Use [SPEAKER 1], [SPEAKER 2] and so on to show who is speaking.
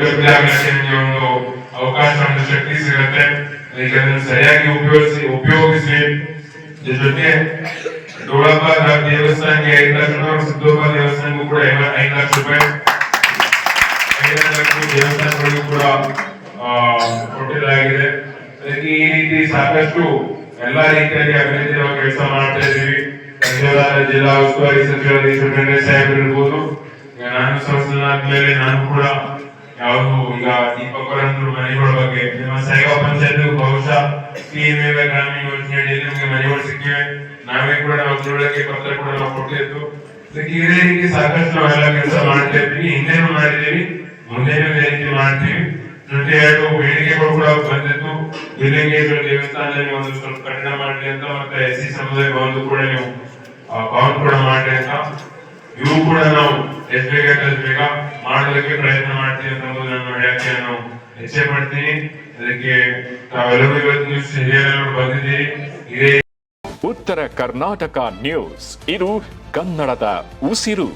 [SPEAKER 1] ಒಂದು ಅವಕಾಶ, ಒಂದು ಶಕ್ತಿ ಸಿಗುತ್ತೆ. ಸರಿಯಾಗಿ ಉಪಯೋಗಿಸಿ ಉಪಯೋಗಿಸಿ. ಜೊತೆ ಡೋಳಪ್ಪ ದೇವಸ್ಥಾನಕ್ಕೆ ಐದು ಲಕ್ಷ ರೂಪಾಯಿ ಸಿದ್ದಪ್ಪ ದೇವಸ್ಥಾನಕ್ಕೂ ಕೂಡ ಐದು ಲಕ್ಷ ರೂಪಾಯಿ. ದೇವಸ್ಥಾನಗಳಿಗೂ ಕೂಡ ಕೊಟ್ಟಿದ್ದಾಗಿದೆ. ಈ ರೀತಿ ಸಾಕಷ್ಟು ಎಲ್ಲಾ ರೀತಿಯಾಗಿ ಅಭಿವೃದ್ಧಿ ಕೆಲಸ ಮಾಡ್ತಾ ಇದೀವಿ ಜಿಲ್ಲಾ ಉಸ್ತುವಾರಿ ಖಂಡ್ರೆ ಸಾಹೇಬರು ಇರ್ಬೋದು. ನಾನು ಸಂಸ್ಥಾನಾದ್ಮೇಲೆ ನಾನು ಕೂಡ ಯಾವುದು ಈಗ ದೀಪಕರಂದ್ರು ಮನೆಗಳ ಬಗ್ಗೆ ನಿಮ್ಮ ಸೈಗಾ ಪಂಚಾಯತ್ ಬಹುಶಃ ಪಿಎಂಎ ಗ್ರಾಮೀಣ ಯೋಜನೆ ಅಡಿಯಲ್ಲಿ ನಿಮಗೆ ಮನೆಗಳು ಸಿಕ್ಕಿವೆ ನಾವೇ ಕೂಡ ನಾವು ತಿಳುವಳಿಕೆ ಪತ್ರ ಕೂಡ ನಾವು ಕೊಟ್ಟಿದ್ದು ಅದಕ್ಕೆ ಇದೇ ರೀತಿ ಸಾಕಷ್ಟು ನಾವೆಲ್ಲ ಕೆಲಸ ಮಾಡ್ತಾ ಇರ್ತೀವಿ ಹಿಂದೆನೂ ಮಾಡಿದ್ದೀವಿ ಮುಂದೆನೂ ಇದೇ ರೀತಿ ಮಾಡ್ತೀವಿ ಜೊತೆ ಎರಡು ಬೇಡಿಕೆಗಳು ಕೂಡ ಬಂದಿತ್ತು ಬಿಲ್ಲಿಂಗೇಶ್ವರ ದೇವಸ್ಥಾನದಲ್ಲಿ ಒಂದು ಸ್ವಲ್ಪ ಕಠಿಣ ಮಾಡಲಿ ಅಂತ ಮತ್ತೆ ಎಸ್ ಸಿ ಸಮುದಾಯ ಭವನದ್ದು ಕೂಡ ನೀವು ಭವನ ಕೂಡ ಮಾಡ್ರಿ ಅಂತ ಇವು ಕೂಡ ನಾವು ಎಷ್ಟು ಬೇಗ ಎಷ್ಟು ಬೇಗ ಮಾಡೋದಕ್ಕೆ ಪ್ರಯತ್ನ ಮಾಡ್ತೀವಿ ಅನ್ನೋದು ನಾನು ಹೇಳಕ್ಕೆ ನಾನು ಇಚ್ಛೆ ಪಡ್ತೀನಿ ಅದಕ್ಕೆ ತಾವೆಲ್ಲರೂ ಇವತ್ತು ಹಿರಿಯರೆಲ್ಲರೂ ಬಂದಿದ್ದೀರಿ. ಇದೇ
[SPEAKER 2] ಉತ್ತರ ಕರ್ನಾಟಕ ನ್ಯೂಸ್. ಇದು ಕನ್ನಡದ ಉಸಿರು.